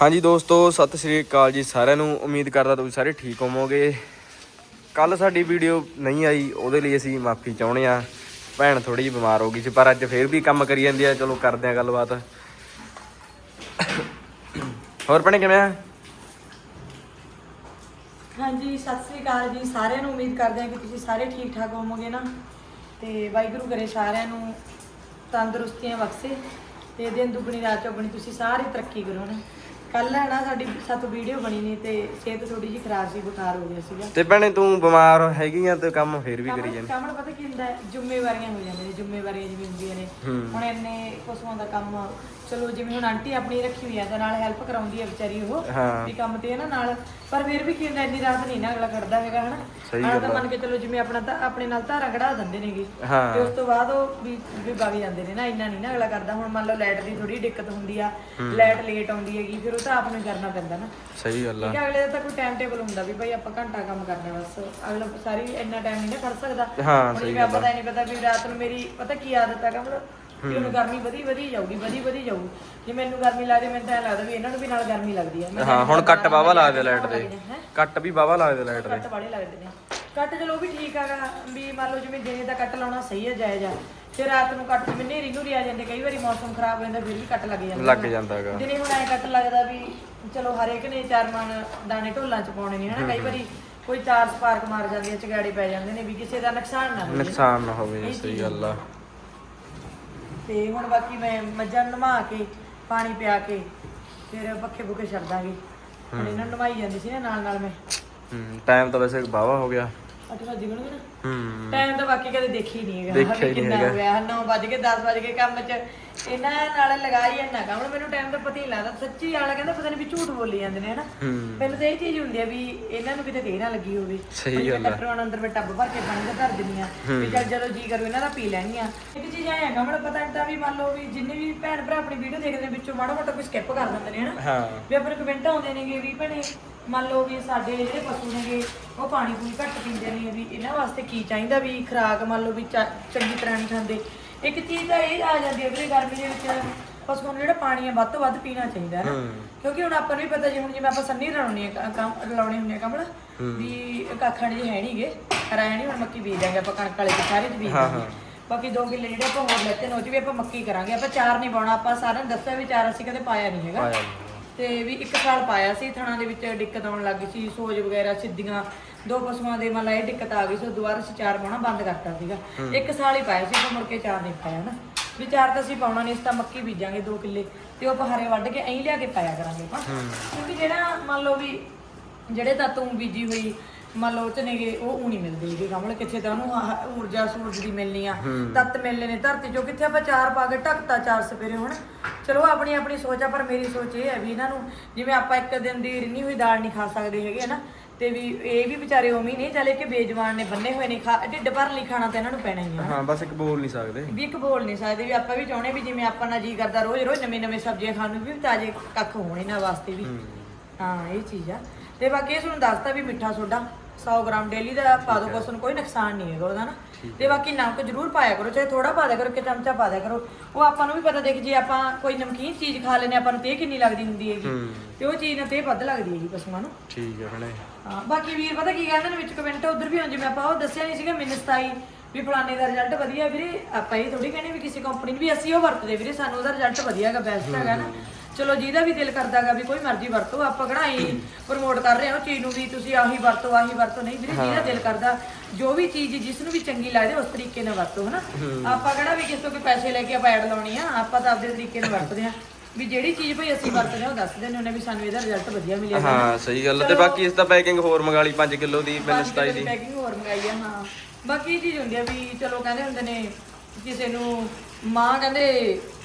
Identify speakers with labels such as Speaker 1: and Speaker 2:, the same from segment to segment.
Speaker 1: ਹਾਂਜੀ ਦੋਸਤੋ, ਸਤਿ ਸ੍ਰੀ ਅਕਾਲ ਜੀ ਸਾਰਿਆਂ ਨੂੰ। ਉਮੀਦ ਕਰਦਾ ਤੁਸੀਂ ਸਾਰੇ ਠੀਕ ਹੋਵੋਗੇ। ਕੱਲ ਸਾਡੀ ਵੀਡੀਓ ਨਹੀਂ ਆਈ, ਉਹਦੇ ਲਈ ਅਸੀਂ ਮਾਫੀ ਚਾਹੁੰਦੇ ਆ ਭੈਣ ਥੋੜੀ ਜਿਹੀ ਬਿਮਾਰ ਹੋ ਗਈ ਸੀ, ਪਰ ਅੱਜ ਫੇਰ ਵੀ ਕੰਮ ਕਰੀ ਜਾਂਦੀ ਆ। ਚਲੋ ਕਰਦੇ ਆ ਗੱਲਬਾਤ। ਹੋਰ ਭੈਣੇ ਕਿਵੇਂ ਆ?
Speaker 2: ਹਾਂਜੀ, ਸਤਿ ਸ੍ਰੀ ਅਕਾਲ ਜੀ ਸਾਰਿਆਂ ਨੂੰ। ਉਮੀਦ ਕਰਦੇ ਹਾਂ ਕਿ ਤੁਸੀਂ ਸਾਰੇ ਠੀਕ ਠਾਕ ਹੋਵੋਗੇ ਨਾ। ਤੇ ਵਾਹਿਗੁਰੂ ਕਰੇ ਸਾਰਿਆਂ ਨੂੰ ਤੰਦਰੁਸਤੀਆਂ ਬਖਸ਼ੇ। ਤੇ ਦਿਨ ਦੁਗਣੀ ਰਾਤ ਚੌਗਣੀ ਤੁਸੀਂ ਸਾਰੇ ਤਰੱਕੀ ਕਰੋ ਨਾ। ਕੱਲ ਹੈ ਨਾ ਸਾਡੀ ਸੱਤ ਵੀਡੀਓ ਬਣੀ ਨਹੀਂ ਤੇ ਸਿਹਤ ਥੋੜੀ ਜਿਹੀ ਖਰਾਬ ਸੀ ਬੁਖਾਰ ਹੋ ਗਿਆ ਸੀਗਾ
Speaker 1: ਤੇ ਭੈਣੇ ਤੂੰ ਬਿਮਾਰ ਹੈਗੀ ਆ ਤੇ ਕੰਮ ਫੇਰ ਵੀ ਕਰੀ ਜਾਂਦੀ
Speaker 2: ਕੰਮ ਪਤਾ ਕੀ ਹੁੰਦਾ ਹੈ? ਜ਼ਿੰਮੇਵਾਰੀਆਂ ਹੋ ਜਾਂਦੀਆਂ ਨੇ ਜ਼ਿੰਮੇਵਾਰੀਆਂ ਜਿਵੇਂ ਹੁੰਦੀਆਂ ਨੇ। ਹੁਣ ਇੰਨੇ ਪਸ਼ੂਆਂ ਦਾ ਕੰਮ ਚਲੋ ਜਿਵੇਂ ਹੁਣ ਆਂਟੀ ਆਪਣੀ ਰੱਖੀ ਹੋਈ ਆ ਤੇ ਨਾਲ ਹੈਲਪ ਕਰਾਉਂਦੀ ਹੈ ਵਿਚਾਰੀ ਉਹ
Speaker 1: ਹਾਂ।
Speaker 2: ਵੀ ਕੰਮ ਤੇ ਹੈ ਨਾ ਨਾਲ। ਪਰ ਫਿਰ ਵੀ ਕੀ ਹੁੰਦਾ ਇੰਨੀ ਰਾਤ ਨਹੀਂ ਨਾ ਅਗਲਾ ਖੜਦਾ ਹੈਗਾ ਹਨਾ?
Speaker 1: ਸਹੀ ਗੱਲ
Speaker 2: ਤਾਂ
Speaker 1: ਆ।
Speaker 2: ਮੰਨ ਕੇ ਚਲੋ ਜਿਵੇਂ ਆਪਣਾ ਤਾਂ ਆਪਣੇ ਨਾਲ ਧਾਰਾ ਕਢਾ ਦਿੰਦੇ ਨੇਗੇ। ਤੇ ਉਸ ਤੋਂ ਬਾਅਦ ਉਹ ਵੀ ਵੀ ਵਗ ਜਾਂਦੇ ਨੇ ਨਾ ਇੰਨਾ ਨਹੀਂ ਨਾ ਅਗਲਾ ਕਰਦਾ। ਹੁਣ ਮੰਨ ਲਓ ਲਾਈਟ ਦੀ ਥੋੜੀ ਦਿੱਕਤ ਹੁੰਦੀ ਆ ਲਾਈਟ ਲੇਟ ਆਉਂਦੀ ਹੈਗੀ ਫਿਰ ਉਹ ਤਾਂ ਆਪ ਨੂੰ ਹੀ ਕਰਨਾ ਪੈਂਦਾ ਨਾ।
Speaker 1: ਸਹੀ ਗੱਲ ਆ।
Speaker 2: ਠੀਕ ਹੈ ਅਗਲੇ ਦਾ ਤਾਂ ਕੋਈ ਟਾਈਮ ਟੇਬਲ ਹੁੰਦਾ ਵੀ ਭਾਈ ਆਪਾਂ ਘੰਟਾ ਕੰਮ ਕਰਨਾ ਬਸ। ਅਗਲਾ ਸਾਰੀ ਇੰਨਾ ਟਾਈਮ ਨਹੀਂ ਨਾ ਖੜ ਸਕਦਾ।
Speaker 1: ਹਾਂ
Speaker 2: ਹੁਣ
Speaker 1: ਸਹੀ
Speaker 2: ਜਿਵੇਂ ਆਪਾਂ ਇਹ ਨਹੀਂ ਪਤਾ ਵੀ ਰਾਤ ਨੂੰ ਮੇਰੀ ਪਤਾ ਕੀ ਆਦਤ ਹੈ ਕਮਲ ਕਿ ਉਹਨੂੰ ਗਰਮੀ ਵਧੀ ਵਧੀ ਜਾਊਗੀ ਵਧੀ ਵਧੀ ਜਾਊ ਜੇ ਮੈਨੂੰ ਗਰਮੀ ਲੱਗਦੀ ਮੈਨੂੰ ਤਾਂ ਐਂ ਲੱਗਦਾ ਵੀ ਇਹਨਾਂ ਨੂੰ ਵੀ ਨਾਲ ਗਰਮੀ ਲੱਗਦੀ ਹੈ ਮੈਂ
Speaker 1: ਹਾਂ ਹੁਣ ਕੱਟ ਬਾਵਾ ਲਾ ਦੇ। ਲਾਈਟ ਦੇ? ਕੱਟ ਵੀ ਬਾਵਾ ਲਾ ਦੇ ਲਾਈਟ ਦੇ।
Speaker 2: ਕੱਟ ਵਾਲੇ ਲੱਗਦੇ ਨੇ। ਕੱਟ ਚਲੋ ਉਹ ਵੀ ਠੀਕ ਹੈਗਾ ਵੀ ਮੰਨ ਲਓ ਜਿਵੇਂ ਦਿਨੇ ਦਾ ਕੱਟ ਲਾਉਣਾ ਸਹੀ ਹੈ ਜਾਇਜ਼ ਆ। ਤੇ ਰਾਤ ਨੂੰ ਕੱਟ ਜਿਵੇਂ ਨੇਰੀ ਨੂਰੀ ਆ ਜਾਂਦੇ ਕਈ ਵਾਰੀ ਮੌਸਮ ਖਰਾਬ ਹੋ ਜਾਂਦਾ ਫਿਰ ਵੀ ਕੱਟ ਲੱਗ ਜਾਂਦਾ।
Speaker 1: ਲੱਗ ਜਾਂਦਾ ਹੈਗਾ
Speaker 2: ਦਿਨੇ ਹੁਣ ਐ ਕੱਟ ਲੱਗਦਾ ਵੀ ਚਲੋ ਹਰੇਕ ਨੇ ਚਾਰ ਮਣ ਦਾਣੇ ਢੋਲਾਂ ਚ ਪਾਉਣੇ ਨੇ ਹਨਾ? ਕਈ ਵਾਰੀ ਕੋਈ ਚਾਰ ਸਪਾਰਕ ਮਾਰ ਜਾਂਦੀ ਹੈ ਚਗਾੜੇ ਪੈ ਜਾਂਦੇ ਨੇ ਵੀ ਕਿਸੇ ਦਾ ਨੁਕਸਾਨ ਨਾ ਹੋਵੇ।
Speaker 1: ਨੁਕਸਾਨ ਨਾ ਹੋਵੇ ਸਹੀ ਗੱਲ ਆ।
Speaker 2: ਤੇ ਹੁਣ ਬਾਕੀ ਮੈਂ ਮੱਝਾਂ ਨੂੰ ਨਵਾ ਕੇ ਪਾਣੀ ਪਿਆ ਕੇ ਫਿਰ ਪੱਖੇ ਪੁੱਖੇ ਛੱਡ ਦਾਂਗੇ। ਹੁਣ ਇਹਨਾਂ ਨੂੰ ਨਵਾਈ ਜਾਂਦੀ ਸੀ ਨਾ ਨਾਲ ਨਾਲ ਮੈਂ।
Speaker 1: ਹੂੰ ਟਾਈਮ ਤਾਂ ਵੈਸੇ ਬਾਵਾ ਹੋ ਗਿਆ।
Speaker 2: ਅੱਠ ਵਜੇ ਗਣਗੇ ਨਾ।
Speaker 1: ਹੂੰ।
Speaker 2: ਟਾਈਮ ਤਾਂ ਬਾਕੀ ਕਦੇ ਦੇਖੀ ਨਹੀਂ ਹੈਗਾ।
Speaker 1: ਦੇਖਿਆ
Speaker 2: ਵੀ
Speaker 1: ਹੀ ਨਹੀਂ
Speaker 2: ਕਿੰਨਾ
Speaker 1: ਹੈਗਾ।
Speaker 2: ਹੋ ਗਿਆ 9 ਵਜ ਕੇ 10 ਵਜ ਕੇ ਕੰਮ 'ਚ। ਇਹਨਾਂ ਨਾਲ ਲਗਾਈ ਜਾਂਦਾ ਕੰਮ। ਮੈਨੂੰ ਟਾਈਮ ਤਾਂ ਪਤਾ ਹੀ ਨਹੀਂ ਲੱਗਦਾ। ਸੱਚੀ ਆਲਾ ਕਹਿੰਦਾ ਪਤਾ ਨਹੀਂ ਵੀ ਝੂਠ ਬੋਲੀ ਜਾਂਦੇ ਨੇ ਹਨਾ?
Speaker 1: ਹੂੰ।
Speaker 2: ਮੈਨੂੰ ਤਾਂ ਇਹ ਚੀਜ਼ ਹੁੰਦੀ ਆ ਵੀ ਇਹਨਾਂ ਨੂੰ ਕਿਤੇ ਦੇਰ ਨਾ ਲੱਗੀ ਹੋਵੇ।
Speaker 1: ਸਹੀ ਗੱਲ ਆ।
Speaker 2: ਟੱਟਰਾਂ ਨੂੰ ਅੰਦਰ ਮੈਂ ਟੱਬ ਭਰ ਕੇ ਪਾਣੀ ਦਾ ਧਰ ਦਿੰਦੀ ਆ ਵੀ ਚੱਲ ਜਦੋਂ ਜੀ ਕਰੂ ਇਹਨਾਂ ਦਾ ਪੀ ਲੈਣਗੀਆਂ ਇੱਕ ਚੀਜ਼ ਐ ਹੈਗਾ ਮੈਨੂੰ ਪਤਾ ਨਹੀਂ ਵੀ ਮੰਨ ਲਓ ਵੀ ਜਿੰਨੇ ਵੀ ਭੈਣ ਭਰਾ ਆਪਣੀ ਵੀਡੀਓ ਦੇਖਦੇ ਨੇ ਵਿੱਚੋਂ ਮਾੜਾ ਮੋਟਾ ਕੋਈ ਸਕਿਪ ਕਰ ਦਿੰਦੇ ਨੇ ਹਨਾ?
Speaker 1: ਹਾਂ।
Speaker 2: ਵੀ ਆਪਣੇ ਕਮੈਂਟ ਆਉਂਦੇ ਨੇਗੇ ਵੀ ਭੈਣੇ ਮੰਨ ਲਓ ਵੀ ਸਾਡੇ ਜਿਹੜੇ ਪਸ਼ੂ ਨੇਗੇ ਉਹ ਪਾਣੀ ਪੂਣੀ ਘੱਟ ਪੀਂਦੇ ਨੇ ਵੀ ਇਹਨਾਂ ਵਾਸਤੇ ਕੀ ਚਾਹੀਦਾ ਵੀ ਖੁਰਾਕ ਮੰਨ ਲਓ ਵੀ ਚ- ਚੰਗੀ ਤਰ੍ਹਾਂ ਨਹੀਂ ਖਾਂਦੇ। ਇੱਕ ਚੀਜ਼ ਤਾਂ ਇਹ ਆ ਜਾਂਦੀ ਹੈ ਵੀ ਗਰਮੀ ਦੇ ਵਿੱਚ ਪਸ਼ੂਆਂ ਨੂੰ ਜਿਹੜਾ ਪਾਣੀ ਹੈ ਵੱਧ ਤੋਂ ਵੱਧ ਪੀਣਾ ਚਾਹੀਦਾ ਹੈ ਨਾ। ਕਿਉਂਕਿ ਹੁਣ ਆਪਾਂ ਨੂੰ ਵੀ ਪਤਾ ਜੀ ਹੁਣ ਜਿਵੇਂ ਆਪਾਂ ਸੰਨੀ ਰਲਾਉਣੀ ਹੈ ਕੰਮ ਰਲਾਉਣੇ ਹੁੰਦੇ ਆ ਕਮਲ ਵੀ ਕਾਖਣ ਜੇ ਹੈ ਨਹੀਂਗੇ ਰਾਇ ਨਹੀਂ ਹੁਣ ਮੱਕੀ ਬੀਜ ਦਾਂਗੇ ਆਪਾਂ ਕਣਕ ਵਾਲੇ ਚ ਸਾਰੇ ਚ ਬੀਜ ਦਾਂਗੇ ਬਾਕੀ 2 ਕਿੱਲੇ ਜਿਹੜੇ ਆਪਾਂ ਹੋਰ ਲੈਤੇ ਨੇ ਉਹ 'ਚ ਵੀ ਆਪਾਂ ਮੱਕੀ ਕਰਾਂਗੇ। ਆਪਾਂ ਚਾਰ ਨਹੀਂ ਪਾਉਣਾ ਆਪਾਂ ਸਾਰਿਆਂ ਨੂੰ ਦੱਸਿਆ ਵੀ ਚਾਰ ਅਸੀਂ ਕਦੇ ਪਾਇਆ ਨਹੀਂ ਹੈਗਾ। ਤੇ ਵੀ ਇੱਕ ਸਾਲ ਪਾਇਆ ਸੀ ਥਣਾ ਦੇ ਵਿੱਚ ਦਿੱਕਤ ਆਉਣ ਲੱਗ ਗਈ ਸੀ ਸੋਜ ਵਗੈਰਾ ਸਿੱਧੀਆਂ ਦੋ ਪਸ਼ੂਆਂ ਦੇ ਮਤਲਬ ਇਹ ਦਿੱਕਤ ਆ ਗਈ ਸੀ ਦੁਬਾਰਾ ਅਸੀਂ ਚਾਰ ਪਾਉਣਾ ਬੰਦ ਕਰਤਾ ਸੀਗਾ। ਇੱਕ ਸਾਲ ਹੀ ਪਾਇਆ ਸੀ ਆਪਾਂ ਮੁੜ ਕੇ ਚਾਰ ਨਹੀਂ ਪਾਇਆ ਨਾ। ਵੀ ਚਾਰ ਤਾਂ ਅਸੀਂ ਪਾਉਣਾ ਨਹੀਂ ਇਸ ਤਾਂ ਮੱਕੀ ਬੀਜਾਂਗੇ 2 ਕਿੱਲੇ ਤੇ ਉਹ ਆਪਾਂ ਹਰੇ ਵੱਢ ਕੇ ਐਂ ਲਿਆ ਕੇ ਪਾਇਆ ਕਰਾਂਗੇ ਆਪਾਂ। ਕਿਉਂਕਿ ਜਿਹੜਾ ਮੰਨ ਲਓ ਵੀ ਜਿਹੜੇ ਤਾਂ ਤੂੰ ਬੀਜੀ ਹੋਈ ਮੰਨ ਲਓ ਚ ਨੇਗੇ ਉਹ ਊ ਨਹੀਂ ਮਿਲਦੇ ਹੈਗੇ ਕਮਲ ਕਿੱਥੇ ਤਾਂ ਉਹਨੂੰ ਊਰਜਾ ਸੂਰਜ ਦੀ ਮਿਲਣੀ ਆ ਤੱਤ ਮਿਲਨੇ ਨੇ ਧਰਤੀ ਚੋਂ ਕਿੱਥੇ ਆਪਾਂ ਚਾਰ ਪਾ ਕੇ ਢੱਕਤਾ ਚਾਰ ਸਪੇਰੇ ਹੁਣ। ਚਲੋ ਆਪਣੀ ਆਪਣੀ ਸੋਚ ਆ ਪਰ ਮੇਰੀ ਸੋਚ ਇਹ ਹੈ ਵੀ ਇਹਨਾਂ ਨੂੰ ਜਿਵੇਂ ਆਪਾਂ ਇੱਕ ਦਿਨ ਦੀ ਰਿੰਨੀ ਹੋਈ ਦਾਲ ਨਹੀਂ ਖਾ ਸਕਦੇ ਹੈਗੇ ਹਨਾ ਤੇ ਵੀ ਇਹ ਵੀ ਵਿਚਾਰੇ ਉਵੇਂ ਹੀ ਨਹੀਂ ਚੱਲੇ ਕਿ ਬੇਜਵਾਨ ਨੇ ਬੰਨੇ ਹੋਏ ਨੇ ਖਾ ਢਿੱਡ ਭਰਨ ਲਈ ਖਾਣਾ ਤਾਂ ਇਹਨਾਂ ਨੂੰ ਪੈਣਾ ਹੀ ਆ।
Speaker 1: ਹਾਂ ਬਸ ਇੱਕ ਬੋਲ ਨਹੀਂ ਸਕਦੇ।
Speaker 2: ਵੀ ਇੱਕ ਬੋਲ ਨਹੀਂ ਸਕਦੇ ਵੀ ਆਪਾਂ ਵੀ ਚਾਹੁੰਦੇ ਵੀ ਜਿਵੇਂ ਆਪਾਂ ਨਾ ਜੀ ਕਰਦਾ ਰੋਜ਼ ਰੋਜ਼ ਨਵੇਂ ਨਵੇਂ ਸਬਜ਼ੀਆਂ ਖਾਣ ਨੂੰ ਵੀ ਤਾਜ਼ੇ ਕੱਖ ਹੋਣ ਇਹਨਾਂ ਵਾਸਤੇ ਵੀ। ਹਾਂ ਇਹ ਚੀਜ਼ ਆ। ਤੇ ਬਾਕੀ ਇਹ ਤੁਹਾਨੂੰ ਦੱਸਤਾ ਵੀ ਮਿੱਠਾ ਸੋਡਾ। 100 ਗ੍ਰਾਮ ਡੇਲੀ ਦਾ ਪਾ ਦੋ ਕੁਛ ਨੂੰ ਕੋਈ ਨੁਕਸਾਨ ਨਹੀਂ ਹੈਗਾ ਉਹਦਾ ਨਾ। ਤੇ ਬਾਕੀ ਨਮਕ ਜ਼ਰੂਰ ਪਾਇਆ ਕਰੋ ਚਾਹੇ ਥੋੜਾ ਪਾ ਦਿਆ ਕਰੋ ਕਿ ਚਮਚਾ ਪਾ ਦਿਆ ਕਰੋ। ਉਹ ਆਪਾਂ ਨੂੰ ਵੀ ਪਤਾ ਦੇਖ ਜੇ ਆਪਾਂ ਕੋਈ ਨਮਕੀਨ ਚੀਜ਼ ਖਾ ਲੈਨੇ ਆਪਾਂ ਨੂੰ ਤੇ ਕਿੰਨੀ ਲੱਗਦੀ ਹੁੰਦੀ ਹੈਗੀ। ਤੇ ਉਹ ਚੀਜ਼ ਨਾਲ ਤੇ ਵੱਧ ਲੱਗਦੀ ਹੈਗੀ ਪਸ਼ੂਆਂ ਨੂੰ।
Speaker 1: ਠੀਕ ਹੈ ਭੈਣੇ।
Speaker 2: ਹਾਂ ਬਾਕੀ ਵੀਰ ਪਤਾ ਕੀ ਕਹਿੰਦੇ ਨੇ ਵਿੱਚ ਕਮੈਂਟ ਉਧਰ ਵੀ ਹੁਣ ਜਿਵੇਂ ਆਪਾਂ ਉਹ ਦੱਸਿਆ ਨਹੀਂ ਸੀਗਾ ਮੈਨੂੰ 27 ਵੀ ਫਲਾਣੇ ਦਾ ਰਿਜ਼ਲਟ ਵਧੀਆ ਵੀਰੇ। ਆਪਾਂ ਇਹ ਥੋੜੀ ਕਹਿੰਦੇ ਵੀ ਕਿਸੇ ਕੰਪਨੀ ਨੂੰ ਵੀ ਅਸੀਂ ਉਹ ਵਰਤਦੇ ਵੀਰੇ ਸਾਨੂੰ ਉਹਦਾ ਰਿਜ਼ਲਟ ਵਧੀਆ ਹੈਗਾ ਬੈਸਟ ਹੈਗਾ ਨਾ। ਚਲੋ ਜਿਹਦਾ ਵੀ ਦਿਲ ਕਰਦਾਗਾ ਵੀ ਕੋਈ ਮਰਜ਼ੀ ਵਰਤੋ ਆਪਾਂ ਕਿਹੜਾ ਹੀ ਪ੍ਰਮੋਟ ਕਰ ਰਹੇ ਹਾਂ ਉਹ ਚੀਜ਼ ਨੂੰ ਵੀ ਤੁਸੀਂ ਆਹੀ ਵਰਤੋ ਆਹੀ ਵਰਤੋ। ਨਹੀਂ ਵੀਰੇ ਜਿਹਦਾ ਦਿਲ ਕਰਦਾ ਜੋ ਵੀ ਚੀਜ਼ ਜਿਸ ਨੂੰ ਵੀ ਚੰਗੀ ਲੱਗਦੀ ਉਸ ਤਰੀਕੇ ਨਾਲ ਵਰਤੋ ਹਨਾ? ਆਪਾਂ ਕਿਹੜਾ ਵੀ ਕਿਸੇ ਤੋਂ ਕੋਈ ਪੈਸੇ ਲੈ ਕੇ ਆਪਾਂ ਐਡ ਲਾਉਣੀ ਆ ਆਪਾਂ ਤਾਂ ਆਪਦੇ ਤਰੀਕੇ ਨਾਲ ਵਰਤਦੇ ਆ। ਵੀ ਜਿਹੜੀ ਚੀਜ਼ ਭਈ ਅਸੀਂ ਵਰਤਦੇ ਹਾਂ ਉਹ ਦੱਸ ਦਿੰਦੇ ਉਹਨੇ ਵੀ ਸਾਨੂੰ ਇਹਦਾ ਰਿਜ਼ਲਟ ਵਧੀਆ ਮਿਲਿਆ
Speaker 1: ਹਾਂ ਸਹੀ ਗੱਲ ਆ। ਤੇ ਬਾਕੀ ਇਸ ਦਾ ਪੈਕਿੰਗ ਹੋਰ ਮੰਗਾ ਲਈ 5 ਕਿਲੋ ਦੀ ਮੈਨੂੰ 27 ਦੀ
Speaker 2: ਪੈਕਿੰਗ ਹੋਰ ਮੰਗਾਈ ਆ ਹਾਂ। ਬਾਕੀ ਇਹ ਚੀਜ਼ ਹੁੰਦੀ ਆ ਵੀ ਚਲੋ ਕਹਿੰਦੇ ਹੁੰਦੇ ਨੇ ਕਿਸੇ ਨੂੰ ਮਾਂ ਕਹਿੰਦੇ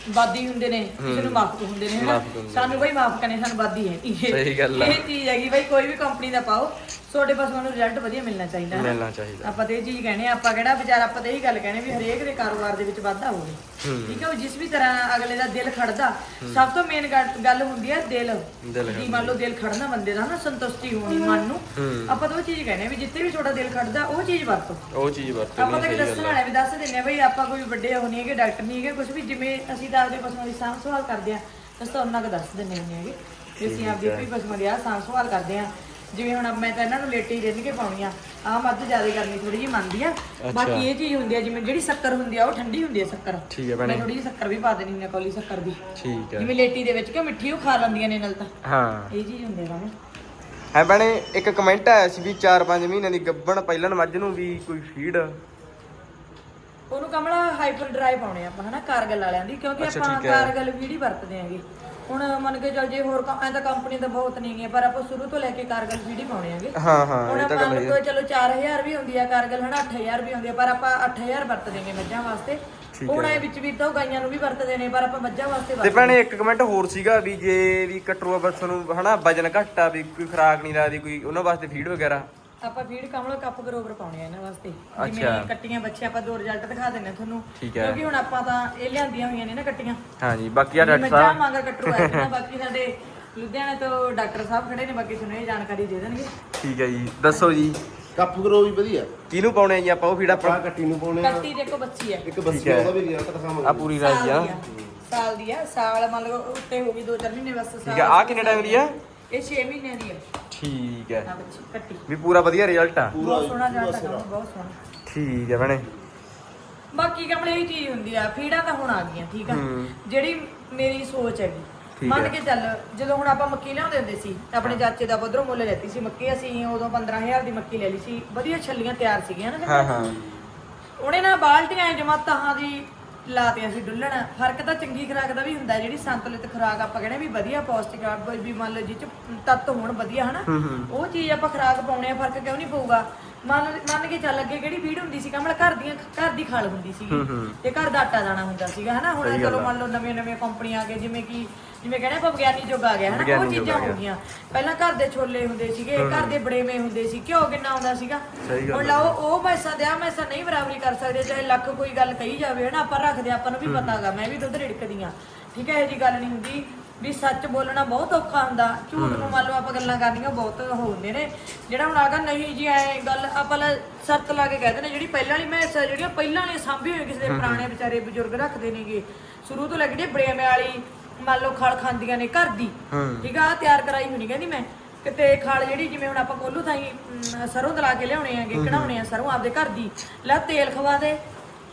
Speaker 2: ਬਾਦੀ ਹੁੰਦੇ ਨੇ ਕਿਸੇ ਨੂੰ ਮਾਫ ਹੁੰਦੇ ਨੇ ਹਨਾ?
Speaker 1: ਮਾਫ਼ ਹੁੰਦੇ
Speaker 2: ਸਾਨੂੰ ਬਈ ਮਾਫ ਕਰਨੇ ਸਾਨੂੰ ਬਾਦੀ ਹੈ। ਇਹ
Speaker 1: ਸਹੀ ਗੱਲ ਆ।
Speaker 2: ਇਹ ਚੀਜ਼ ਹੈਗੀ ਬਈ ਕੋਈ ਵੀ ਕੰਪਨੀ ਦਾ ਪਾਓ ਤੁਹਾਡੇ ਪਸ਼ੂਆਂ ਨੂੰ ਰਿਜ਼ਲਟ ਵਧੀਆ ਮਿਲਣਾ ਚਾਹੀਦਾ ਹੈ
Speaker 1: ਮਿਲਣਾ ਚਾਹੀਦਾ।
Speaker 2: ਆਪਾਂ ਤੇ ਇਹ ਚੀਜ਼ ਕਹਿੰਦੇ ਆ ਆਪਾਂ ਕਿਹੜਾ ਵਿਚਾਰਾ ਆਪਾਂ ਤੇ ਇਹੀ ਗੱਲ ਕਹਿੰਦੇ ਵੀ ਹਰੇਕ ਦੇ ਕਾਰੋਬਾਰ ਦੇ ਵਿੱਚ ਵਾਧਾ ਹੋਵੇ। ਠੀਕ ਹੈ ਉਹ ਜਿਸ ਵੀ ਤਰ੍ਹਾਂ ਅਗਲੇ ਦਾ ਦਿਲ ਖੜਦਾ ਸਭ ਤੋਂ ਮੇਨ ਗੱਲ ਹੁੰਦੀ ਹੈ ਦਿਲ।
Speaker 1: ਦਿਲ
Speaker 2: ਜੀ ਮੰਨ ਲਓ ਦਿਲ ਖੜਨਾ ਬੰਦੇ ਦਾ ਨਾ ਸੰਤੁਸ਼ਟੀ ਹੋਣੀ ਮਨ ਨੂੰ। ਆਪਾਂ ਤਾਂ ਉਹ ਚੀਜ਼ ਕਹਿੰਦੇ ਆ ਵੀ ਜਿੱਥੇ ਵੀ ਤੁਹਾਡਾ ਦਿਲ ਖੜਦਾ ਉਹ ਚੀਜ਼ ਵਰਤੋ।
Speaker 1: ਉਹ ਚੀਜ਼ ਵਰਤਣੀ
Speaker 2: ਆਪਾਂ ਤਾਂ ਦੱਸਣ ਵਾਲੇ ਵੀ ਦੱਸ ਦਿੰਨੇ ਆ ਬਈ ਆਪਾਂ ਕੋਈ ਵੱਡੇ ਉਹ ਨਹੀਂ ਹੈਗੇ ਡਾਕਟਰ ਨਹੀਂ ਹੈਗੇ ਕੁਝ ਵੀ ਜਿਵੇਂ ਅਸੀਂ ਤਾਂ ਆਪਦੇ ਪਸ਼ੂਆਂ ਦੀ ਸਾਂਭ ਸੰਭਾਲ ਕਰਦੇ ਆ ਅਸੀਂ ਤਾਂ ਉਹਨਾਂ ਕੁ ਦੱਸ ਦਿੰਨੇ ਹੁੰਦੇ ਹੈਗੇ। ਵੀ ਅਸੀਂ ਆਪਦੀ ਵੀ ਪਸ਼ੂਆਂ ਦੀ ਆ ਸਾਂਭ ਸੰਭਾਲ ਕਰਦੇ ਆ। ਜਿਵੇਂ ਹੁਣ ਮੈਂ ਤਾਂ ਇਹਨਾਂ ਨੂੰ ਲੇਟੀ ਰਿੰਨ ਕੇ ਪਾਉਣੀ ਆ ਆ ਮੱਝ ਜ਼ਿਆਦਾ ਕਰਨੀ ਥੋੜੀ ਜਿਹੀ ਮੰਨਦੀ ਆ। ਬਾਕੀ ਇਹ ਚੀਜ਼ ਹੁੰਦੀ ਆ ਜਿਵੇਂ ਜਿਹੜੀ ਸ਼ੱਕਰ ਹੁੰਦੀ ਆ ਉਹ ਠੰਡੀ ਹੁੰਦੀ ਆ ਸ਼ੱਕਰ।
Speaker 1: ਠੀਕ ਹੈ
Speaker 2: ਮੈਂ
Speaker 1: ਭੈਣੇ
Speaker 2: ਥੋੜੀ ਜਿਹੀ ਸ਼ੱਕਰ ਵੀ ਪਾ ਦੇਣੀ ਆ ਕੌਲੀ ਸ਼ੱਕਰ ਦੀ।
Speaker 1: ਠੀਕ ਹੈ
Speaker 2: ਜਿਵੇਂ ਲੇਟੀ ਦੇ ਵਿੱਚ ਕਿ ਮਿੱਠੀ ਉਹ ਖਾ ਲੈਂਦੀਆਂ ਨੇ ਨਾਲ ਤਾਂ।
Speaker 1: ਹਾਂ।
Speaker 2: ਇਹ ਚੀਜ਼ ਹੁੰਦੀ ਆ
Speaker 1: ਹੈ ਭੈਣੇ ਇੱਕ ਕਮੈਂਟ ਆਇਆ ਸੀ ਵੀ 4-5 ਮਹੀਨਿਆਂ ਦੀ ਗੱਭਣ ਪਹਿਲਾਂ ਮੱਝ ਨੂੰ ਵੀ ਕੋਈ ਫੀਡ
Speaker 2: ਉਹਨੂੰ ਕਮਲਾ ਹਾਈਪਰ ਡਰਾਈ ਪਾਉਣੇ ਆਪਾਂ ਹਨਾ ਕਾਰਗਲ ਵਾਲਿਆਂ ਦੀ ਕਿਉਂਕਿ ਆਪਾਂ। ਕਾਰਗਲ ਵੀੜੀ ਵਰਤਦੇ ਆਂਗੇ। ਹੁਣ ਮੰਨ ਕੇ ਚੱਲ ਜੇ ਹੋਰ ਐ ਤਾਂ ਕੰਪਨੀ ਤਾਂ ਬਹੁਤ ਨਹੀਂ ਗਈਆਂ ਪਰ ਆਪਾਂ ਸ਼ੁਰੂ ਤੋਂ ਲੈ ਕੇ ਕਾਰਗਲ ਵੀੜੀ ਪਾਉਣੇ ਆਂਗੇ
Speaker 1: ਹਾਂ ਹਾਂ
Speaker 2: ਹੁਣ
Speaker 1: ਇਹ ਤਾਂ
Speaker 2: ਮੰਨ ਚਲੋ 4000 ਵੀ ਹੁੰਦੀ ਆ ਕਾਰਗਲ ਹਨਾ 8000 ਵੀ ਹੁੰਦੀ ਆ ਪਰ ਆਪਾਂ 8000 ਵਰਤ ਦੇਂਗੇ ਮੱਝਾਂ ਵਾਸਤੇ। ਹੁਣ ਇਹ ਵਿੱਚ ਵੀ ਤਾਂ ਉਹ ਗਾਈਆਂ ਨੂੰ ਵੀ ਵਰਤਦੇ ਨੇ ਪਰ ਆਪਾਂ ਮੱਝਾਂ ਵਾਸਤੇ
Speaker 1: ਤੇ ਭੈਣੇ ਇੱਕ ਕਮੈਂਟ ਹੋਰ ਸੀਗਾ ਵੀ ਜੇ ਵੀ ਕਟਰੂਆ ਬੱਸ ਨੂੰ ਹਨਾ ਵਜਨ ਘੱਟ ਵੀ ਕੋਈ ਖਰਾਕ ਨਹੀਂ ਲੱਗਦੀ ਕੋਈ ਉਹਨਾਂ ਵਾਸਤੇ ਫੀਡ ਵਗੈਰਾ।
Speaker 2: ਆਪਾਂ ਫੀਡ ਕਮਲ ਕੱਪ ਗਰੋਵਰ ਪਾਉਣੇ ਆ ਇਹਨਾਂ ਵਾਸਤੇ। ਜਿਵੇਂ। ਕੱਟੀਆਂ ਬੱਚੇ ਆਪਾਂ ਦੋ ਰਿਜ਼ਲਟ ਦਿਖਾ ਦਿੰਨੇ ਆ ਤੁਹਾਨੂੰ। ਕਿਉਂਕਿ ਹੁਣ ਆਪਾਂ ਤਾਂ ਇਹ ਲਿਆਂਦੀਆਂ ਹੋਈਆਂ ਨੇ ਨਾ ਕੱਟੀਆਂ।
Speaker 1: ਹਾਂਜੀ ਬਾਕੀ ਆ ਡਾਕਟਰ
Speaker 2: ਮੱਝਾਂ
Speaker 1: ਸਾਹਿਬ
Speaker 2: ਮੰਗਰ ਕੱਟੂ ਆਏ ਨੇ ਬਾਕੀ ਸਾਡੇ ਲੁਧਿਆਣੇ ਤੋਂ ਡਾਕਟਰ ਸਾਹਿਬ ਖੜੇ ਨੇ ਬਾਕੀ ਤੁਹਾਨੂੰ ਇਹ ਜਾਣਕਾਰੀ ਦੇ ਦੇਣਗੇ।
Speaker 1: ਠੀਕ ਹੈ ਜੀ ਦੱਸੋ ਜੀ।
Speaker 3: ਕੱਪ ਗਰੋ ਵੀ ਵਧੀਆ।
Speaker 1: ਕਿਹਨੂੰ ਪਾਉਣੇ ਆ ਜੀ ਆਪਾਂ ਉਹ ਫੀਡ ਆਪਾਂ?
Speaker 3: ਆ ਕੱਟੀ ਨੂੰ ਪਾਉਣੇ ਆ।
Speaker 2: ਕੱਟੀ ਦੇਖੋ ਬੱਚੀ ਹੈ।
Speaker 3: ਇੱਕ ਬੱਸੀ ਉਹਦਾ ਵੀ ਰਿਜ਼ਲਟ ਦਿਖਾਵਾਂਗੇ
Speaker 1: ਆ ਪੂਰੀ ਰਾਜੀ ਆ।
Speaker 2: ਸਾਲ ਦੀ ਆ। ਸਾਲ ਦੀ ਆ। ਸਾਲ ਮੰਨ ਲਓ ਉੱਤੇ ਹੋ ਗਈ 2-4 ਮਹੀਨੇ ਬਸ
Speaker 1: ਠੀਕ ਹੈ ਆ ਕਿੰਨੇ ਟਾਈਮ ਦੀ ਆ?
Speaker 2: ਇਹ 6 ਮਹੀਨਿਆਂ ਦੀ ਆ।
Speaker 1: ਠੀਕ ਹੈ।
Speaker 2: ਆ ਬੱਚੀ ਕੱਟੀ।
Speaker 1: ਵੀ ਪੂਰਾ ਵਧੀਆ ਰਿਜ਼ਲਟ ਆ।
Speaker 2: ਬਹੁਤ ਸੋਹਣਾ ਜਾਂਦਾ ਕੰਮ ਬਹੁਤ ਸੋਹਣਾ।
Speaker 1: ਠੀਕ ਹੈ ਭੈਣੇ।
Speaker 2: ਬਾਕੀ ਕੰਮ ਇਹ ਚੀਜ਼ ਹੁੰਦੀ ਆ ਫੀਡਾਂ ਤਾਂ ਹੁਣ ਆ ਗਈਆਂ ਠੀਕ ਆ।
Speaker 1: ਹੂੰ।
Speaker 2: ਜਿਹੜੀ ਮੇਰੀ ਸੋਚ ਹੈਗੀ
Speaker 1: ਠੀਕ
Speaker 2: ਮੰਨ
Speaker 1: ਹੈ।
Speaker 2: ਕੇ ਚੱਲ ਜਦੋਂ ਹੁਣ ਆਪਾਂ ਮੱਕੀ ਲਿਆਉਂਦੇ ਹੁੰਦੇ ਸੀ ਆਪਣੇ ਚਾਚੇ ਦਾ ਉਧਰੋਂ ਮੁੱਲ ਲੈਤੀ ਸੀ ਮੱਕੀ ਅਸੀਂ ਉਦੋਂ 15000 ਦੀ ਮੱਕੀ ਲੈ ਲਈ ਸੀ। ਵਧੀਆ ਛੱਲੀਆਂ ਤਿਆਰ ਸੀਗੀਆਂ ਨਾ
Speaker 1: ਹਾਂ ਹਾਂ।
Speaker 2: ਉਹਨੇ ਨਾ ਬਾਲਟੀਆਂ ਜਮਾ ਤਾਹਾਂ ਦੀ ਲਾਤੀਆਂ ਸੀ ਡੁੱਲਣ। ਫ਼ਰਕ ਤਾਂ ਚੰਗੀ ਖੁਰਾਕ ਦਾ ਵੀ ਹੁੰਦਾ ਜਿਹੜੀ ਸੰਤੁਲਿਤ ਖੁਰਾਕ ਆਪਾਂ ਕਹਿੰਦੇ ਵੀ ਵਧੀਆ ਪੌਸ਼ਟਿਕ ਆ ਵੀ- ਵੀ ਮੰਨ ਲਓ ਜਿਹ ਚ ਤੱਤ ਹੋਣ ਵਧੀਆ ਹਨਾ? ਉਹ ਚੀਜ਼ ਆਪਾਂ ਖੁਰਾਕ ਪਾਉਣੇ ਆ ਫ਼ਰਕ ਕਿਉਂ ਨਹੀਂ ਪਊਗਾ? ਮੰਨ ਮੰਨ ਕੇ ਚੱਲ ਅੱਗੇ ਕਿਹੜੀ ਫੀਡ ਹੁੰਦੀ ਸੀ ਕਮਲ ਘਰ ਦੀਆਂ ਘਰ ਦੀ ਖਾਲ ਹੁੰਦੀ ਸੀ ਤੇ ਘਰ ਦਾ ਆਟਾ ਦਾਣਾ ਹੁੰਦਾ ਸੀਗਾ ਹਨਾ? ਹੁਣ ਚਲੋ ਮੰਨ ਲਓ ਨਵੀਆਂ ਨਵੀਆਂ ਕੰਪਨੀਆਂ ਆ ਗਏ ਜਿਵੇਂ ਕਿ ਜਿਵੇਂ ਕਹਿੰਦੇ ਆਪਾਂ ਵਿਗਿਆਨੀ ਯੁੱਗ ਆ ਗਿਆ ਹਨਾ? ਉਹ
Speaker 1: ਵਿਗਿਆਨੀ ਯੁੱਗ
Speaker 2: ਚੀਜ਼ਾਂ
Speaker 1: ਆ
Speaker 2: ਹੋ ਗਈਆਂ ਪਹਿਲਾਂ ਘਰ ਦੇ ਛੋਲੇ ਹੁੰਦੇ ਸੀਗੇ ਘਰ ਦੇ ਬੜੇਵੇਂ ਹੁੰਦੇ ਸੀ। ਘਿਓ ਕਿੰਨਾ ਆਉਂਦਾ ਸੀਗਾ?
Speaker 1: ਸਹੀ ਗੱਲ
Speaker 2: ਹੁਣ ਲਓ ਉਹ ਮੈਸਾਂ ਦੇ ਆ ਮੈਸਾਂ ਨਹੀਂ ਬਰਾਬਰੀ ਕਰ ਸਕਦੇ ਚਾਹੇ ਲੱਖ ਕੋਈ ਗੱਲ ਕਹੀ ਜਾਵੇ ਹਨਾ? ਆਪਾਂ ਰੱਖਦੇ ਆਪਾਂ ਨੂੰ ਵੀ ਪਤਾਗਾ ਮੈਂ ਵੀ ਦੁੱਧ ਰਿੜਕਦੀ ਆ ਠੀਕ ਹੈ ਇਹ ਜੀ ਗੱਲ ਨਹੀਂ ਹੁੰਦੀ ਵੀ ਸੱਚ ਬੋਲਣਾ ਬਹੁਤ ਔਖਾ ਹੁੰਦਾ। ਝੂਠ ਨੂੰ ਮੰਨ ਲਓ ਆਪਾਂ ਗੱਲਾਂ ਕਰਨੀਆਂ ਬਹੁਤ ਉਹ ਹੁੰਦੇ ਨੇ। ਜਿਹੜਾ ਹੁਣ ਆਗਾ ਨਹੀਂ ਜੀ ਐ ਗੱਲ ਆਪਾਂ ਲੈ ਸੱਤ ਲਾ ਕੇ ਕਹਿੰਦੇ ਨੇ ਜਿਹੜੀ ਪਹਿਲਾਂ ਵਾਲੀ ਮੈਸ ਆ, ਜਿਹੜੀਆਂ ਪਹਿਲਾਂ ਵਾਲੀ ਸਾਂਭੀ ਹੋਈ ਕਿਸੇ ਦੇ ਪੁਰਾਣੇ ਵਿਚਾਰੇ ਬਜ਼ੁਰਗ ਰੱਖਦੇ ਨੇਗੇ ਸ਼ੁਰੂ ਤੋਂ ਲੈ ਕੇ ਜਿਹੜੀ ਬੜੇਵੇਂ ਵਾਲੀ ਮੰਨ ਲਓ ਖਲ ਖਾਂਦੀਆਂ ਨੇ ਘਰ ਦੀ ਠੀਕ ਆ ਆਹ ਤਿਆਰ ਕਰਾਈ ਹੋਣੀ ਕਹਿੰਦੀ ਮੈਂ ਕਿਤੇ ਖਾਲ ਜਿਹੜੀ ਜਿਵੇਂ ਹੁਣ ਆਪਾਂ ਕੋਲੂ ਥਾਈ ਅਮ, ਸਰੋਂ ਦਲਾ ਕੇ ਲਿਆਉਣੇ ਆਗੇ ਕਢਾਉਣੇ ਆ ਸਰੋਂ ਆਪਦੇ ਘਰ ਦੀ ਲੈ ਤੇਲ ਖਵਾ ਦੇ